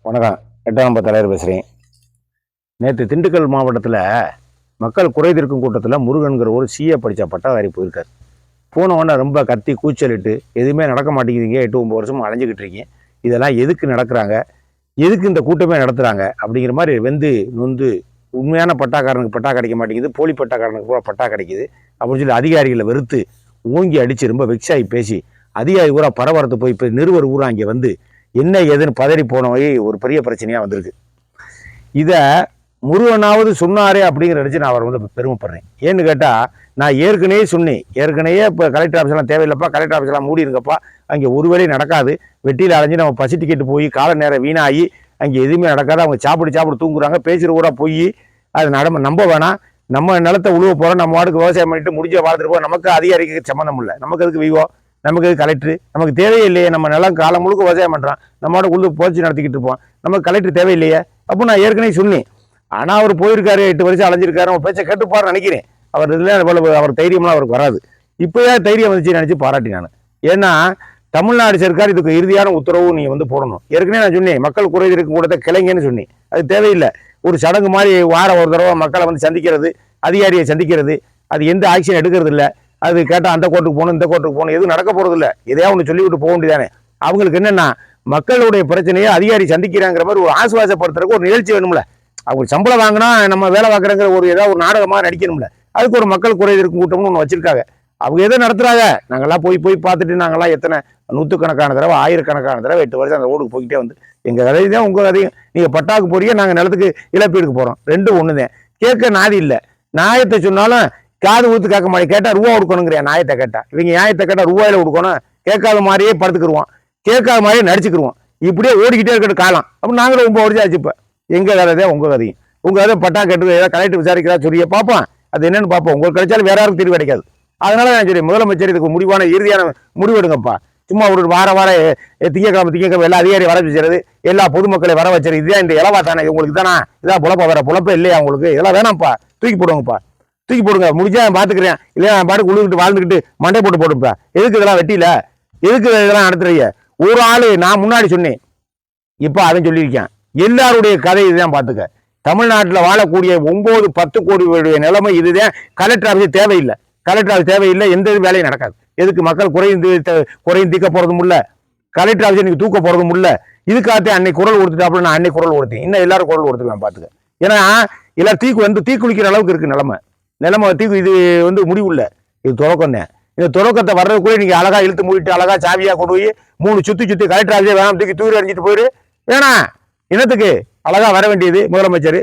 வணக்கம். எட்டாம் நம்பர் தலைவர் பேசுகிறேன் நேற்று திண்டுக்கல் மாவட்டத்தில் மக்கள் குறை தீர்க்கும் கூட்டத்தில் முருகன்கிற ஒரு சிஏ படித்த பட்டாதாரி போயிருக்கார். போன உடனே ரொம்ப கத்தி கூச்சலிட்டு எதுவுமே நடக்க மாட்டேங்குதுங்க. எட்டு ஒம்பது வருஷமா அலைஞ்சிக்கிட்டு இருக்கீங்க. இதெல்லாம் எதுக்கு நடக்கிறாங்க? எதுக்கு இந்த கூட்டமே நடத்துகிறாங்க அப்படிங்கிற மாதிரி வெந்து நொந்து உண்மையான பட்டாக்காரனுக்கு பட்டா கிடைக்க மாட்டேங்குது. போலி பட்டாக்காரனுக்கு பூரா பட்டா கிடைக்குது. அப்படின்னு சொல்லி அதிகாரிகளை வெறுத்து ஓங்கி அடித்து ரொம்ப வெக்ஸாகி பேசி அதிகாரி ஊரா பரவரத்து போய் இப்போ நிறுவர் ஊரா இங்கே வந்து என்ன ஏதுன்னு பதறி போன வழி ஒரு பெரிய பிரச்சனையாக வந்திருக்கு. இதை முருகனாவது சொன்னாரே அப்படிங்கிற நினச்சி நான் அவரை வந்து பெருமைப்படுறேன். ஏன்னு கேட்டால் நான் ஏற்கனவே சொன்னேன். ஏற்கனவே இப்போ கலெக்டர் ஆஃபீஸ்லாம் தேவையில்லப்பா கலெக்டர் ஆஃபீஸ்லாம் மூடி இருக்கப்பா அங்கே ஒரு வேலையும் நடக்காது. வெட்டியில் அலைஞ்சு நம்ம பசி டிக்கெட்டு போய் கால நேரம் வீணாகி அங்கே எதுவுமே நடக்காது. அவங்க சாப்பிடு சாப்பிடு தூங்குறாங்க. பேசுகிற ஊராக போய் அது நடம நம்ப வேணாம். நம்ம நிலத்தை உழுவ போகிறோம் நம்ம வாட்டுக்கு விவசாயம் பண்ணிட்டு முடிஞ்ச வாழ்ந்துட்டு போகிறோம் நமக்கு அதிகாரிக்கு சம்மந்தம் இல்லை. நமக்கு அதுக்கு விவோ நமக்கு கலெக்டர் நமக்கு தேவையே இல்லையே. நம்ம நிலம் காலம் முழுக்க விவசாயம் பண்ணுறான் நம்மளோட உழுது போச்சு நடத்திக்கிட்டு இருப்போம். நமக்கு கலெக்டர் தேவையில்லையே. அப்போ நான் ஏற்கனவே சொன்னேன். ஆனால் அவர் போயிருக்காரு எட்டு வருஷம் அலைஞ்சிருக்காரு. அவன் பேச்சை கேட்டுப்பாரு நினைக்கிறேன். அவர் இதில் இவ்வளவு அவர் தைரியம்லாம் அவருக்கு வராது. இப்போயே தைரியம் வந்துச்சு நினச்சி பாராட்டி நான். ஏன்னா தமிழ்நாடு சர்க்கார் இதுக்கு இறுதியான உத்தரவு நீங்கள் வந்து போடணும். ஏற்கனவே நான் சொன்னேன் மக்கள் குறை இருக்கும் கூடத்தை கிளைங்கன்னு சொன்னேன். அது தேவையில்லை. ஒரு சடங்கு மாதிரி வாரம் ஒரு தடவை மக்களை வந்து சந்திக்கிறது அதிகாரியை சந்திக்கிறது அது எந்த ஆக்ஷன் எடுக்கிறது இல்லை அது கேட்டால் அந்த கோர்ட்டுக்கு போகணும் இந்த கோர்ட்டுக்கு போகணும் எதுவும் நடக்க போகிறது இல்லை எதையா ஒன்று சொல்லிவிட்டு போக வேண்டியதானே. அவங்களுக்கு என்னென்னா மக்களுடைய பிரச்சனையை அதிகாரி சந்திக்கிறாங்கிற மாதிரி ஒரு ஆசுவாசப்படுத்துறதுக்கு ஒரு நிகழ்ச்சி வேணும்ல. அவங்க சம்பளம் வாங்கினா நம்ம வேலை பார்க்குறங்கிற ஒரு ஏதாவது ஒரு நாடகமாக நடிக்கணும்ல. அதுக்கு ஒரு மக்கள் குறை இருக்கும் கூட்டம்னு ஒன்று வச்சிருக்காங்க. அவங்க எதை நடத்துகிறாங்க நாங்கள்லாம் போய் போய் பார்த்துட்டு நாங்கள்லாம் எத்தனை நூற்றுக்கணக்கான தடவை ஆயிரக்கணக்கான தடவை எட்டு வருஷம் அந்த ரோடுக்கு போய்கிட்டே வந்து. எங்கள் கதை தான் உங்கள் கதையும். நீங்கள் பட்டாக்கு போறீங்க நாங்கள் நிலத்துக்கு இழப்பீடுக்கு போகிறோம் ரெண்டும் ஒன்று தான் கேட்க நாதி இல்லை. நியாயத்தை சொன்னாலும் காது ஊத்து கேட்க மாட்டேன். கேட்டால் ரூபா கொடுக்கணுங்கிற நியாயத்தை கேட்டா. இவங்க நியாயத்தை கேட்டால் ரூபாயில கொடுக்கணும். கேட்காத மாதிரியே படுத்துக்கிடுவோம் கேட்காத மாதிரியே நடிச்சுக்கிருவோம் இப்படியே ஓடிக்கிட்டே இருக்கிற காலம். அப்போ நாங்களும் ரொம்ப ஒடிச்சாச்சு இப்போ. எங்கள் கதை உங்கள் கதையும். உங்கள் கதை பட்டா கேட்டு ஏதாவது கலெக்டர் விசாரிக்கிறா சொல்லியே பார்ப்போம். அது என்னன்னு பார்ப்போம். உங்களுக்கு கிடைச்சாலும் வேற யாருக்கும் தீர்வு கிடைக்காது. அதனால நான் சரி முதலமைச்சர் இதுக்கு முடிவான இறுதியான முடிவு எடுங்கப்பா. சும்மா ஒரு வார வார திங்கக்கிழமை திங்கக்கிழமை எல்லா அதிகாரி வர வச்சுறது எல்லா பொதுமக்களை வர வச்சுறது இதுதான் இந்த இலவா தானே உங்களுக்கு தானே? இதான் புலப்பா வேற புலப்பே இல்லையா உங்களுக்கு? இதெல்லாம் வேணாம்ப்பா. தூக்கி போடுவோங்கப்பா தூக்கி போடுங்க. முடிஞ்சா நான் பாத்துக்கிறேன். இல்லையா நான் பாட்டுக்கு உழுதுகிட்டு வாழ்ந்துக்கிட்டு மண்டை போட்டு போட்டுப்பா எதுக்கு இதெல்லாம் வெட்டியில? எதுக்கு இதெல்லாம் நடத்துறீங்க? ஒரு ஆளு நான் முன்னாடி சொன்னேன். இப்போ அதை சொல்லியிருக்கேன். எல்லாருடைய கதை இதுதான் பார்த்துக்க தமிழ்நாட்டில் வாழக்கூடிய ஒன்பது பத்து கோடி பேருடைய நிலைமை இதுதான். கலெக்டர் ஆஃபீஸ் தேவையில்லை. கலெக்டர் ஆஃபீஸ் தேவையில்லை. எந்த வேலையும் நடக்காது. எதுக்கு மக்கள் குறைந்து த- குறையும் தீக்க போறதும் இல்ல. கலெக்டர் ஆஃபீஸ் இன்னைக்கு தூக்க போறதும் இல்ல. இதுக்காகத்தே அன்னைக்கு குரல் கொடுத்துட்டாப்புல நான் அன்னைக்கு குரல் கொடுத்தேன். இன்னும் எல்லாரும் குரல் கொடுத்துருவேன் பார்த்துக்க ஏன்னா எல்லாம் தீக்கு வந்து தீக்குளிக்கிற அளவுக்கு இருக்கு நிலைமை. நிலைமை தீக்கு இது வந்து முடிவு இல்லை இது துறக்கம் தான் இந்த துறக்கத்தை வர்றதுக்குள்ளே நீங்கள் அழகா இழுத்து மூடிட்டு அழகா சாவியாக கொண்டு போய் மூணு சுற்றி சுற்றி கலெக்டர் ஆஃபீஸே வேணாம் தூக்கி தூரி அடிஞ்சிட்டு போயிடு. வேணாம் இனத்துக்கு அழகாக வர வேண்டியது முதலமைச்சர்.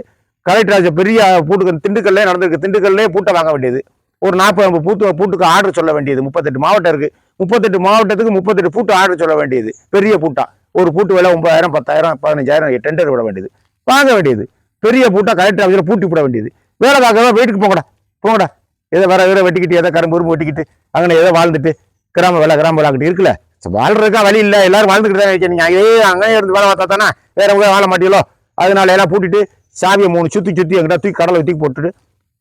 கலெக்டர் ஆஃபீஸ் பெரிய பூட்டுக்கு திண்டுக்கல்லே நடந்திருக்கு. திண்டுக்கல்லே பூட்டை வாங்க வேண்டியது. ஒரு நாற்பது பூத்து பூட்டுக்கு ஆர்டர் சொல்ல வேண்டியது. முப்பத்தெட்டு மாவட்டம் இருக்குது முப்பத்தெட்டு மாவட்டத்துக்கு முப்பத்தெட்டு பூட்டு ஆர்டர் சொல்ல வேண்டியது. பெரிய பூட்டா. ஒரு பூட்டு விலை ஒன்பதாயிரம் பத்தாயிரம் பதினஞ்சாயிரம் டெண்டர் விட வேண்டியது. வாங்க வேண்டியது. பெரிய பூட்டா கலெக்டர் ஆஃபீஸில் பூட்டி விட வேண்டியது. வேலை பார்க்கறவங்க வீட்டுக்கு போகக்கூடாது போங்கடா. ஏதோ வர வேற வெட்டிக்கிட்டு ஏதோ கரும்பு உரும்பு வெட்டிக்கிட்டு அங்கே ஏதோ வாழ்ந்துட்டு கிராம வேலை கிராம வேலை இருக்குல்ல. வாழ்றதுக்கா வழி இல்லை. எல்லாரும் வாழ்ந்துக்கிட்டு தான் இருக்கீங்க. நீங்க அங்கேயே அங்கேயே இருந்து வேலை பார்த்தா தானே வேற எங்க வாழ மாட்டீங்களோ? அதனால எல்லாம் பூட்டிட்டு சாவியை மூணு சுற்றி சுற்றி எங்கிட்ட தூக்கி கடலை தூக்கி போட்டுட்டு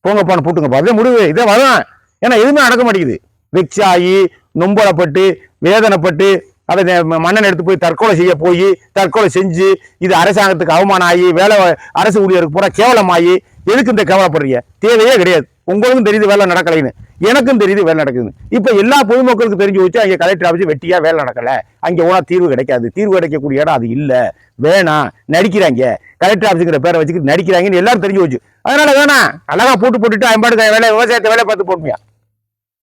போங்கப்பான போட்டுங்க அதே முடிவு இதே வரலாம் ஏன்னா எதுவுமே நடக்க மாட்டேங்குது. வெக்ஸ் ஆகி நொம்பலப்பட்டு வேதனைப்பட்டு அதை மன்னன் எடுத்து போய் தற்கொலை செய்ய போய் தற்கொலை செஞ்சு இது அரசாங்கத்துக்கு அவமானம் ஆகி வேலை அரசு ஊழியருக்கு பூரா கேவலமாகி எதுக்கு இந்த கேவலப்படுறீங்க? தேவையே கிடையாது. உங்களுக்கும் தெரியுது வேலை நடக்கலைன்னு. எனக்கும் தெரியுது வேலை நடக்குதுன்னு. இப்போ எல்லா பொதுமக்களுக்கும் தெரிஞ்சு வச்சு அங்கே கலெக்டர் ஆஃபீஸ் வெட்டியாக வேலை நடக்கலை. அங்கே போனா தீர்வு கிடைக்காது. தீர்வு கிடைக்கக்கூடிய இடம் அது இல்லை. வேணாம். நடிக்கிறாங்க. கலெக்டர் ஆஃபீஸுங்கிற பேரை வச்சுக்கிட்டு நடிக்கிறாங்கன்னு எல்லாரும் தெரிஞ்சு வச்சு. அதனால வேணாம். அழகா போட்டு போட்டுட்டு ஐம்பாடு வேலை விவசாயத்தை வேலை பார்த்து போட்டுமியா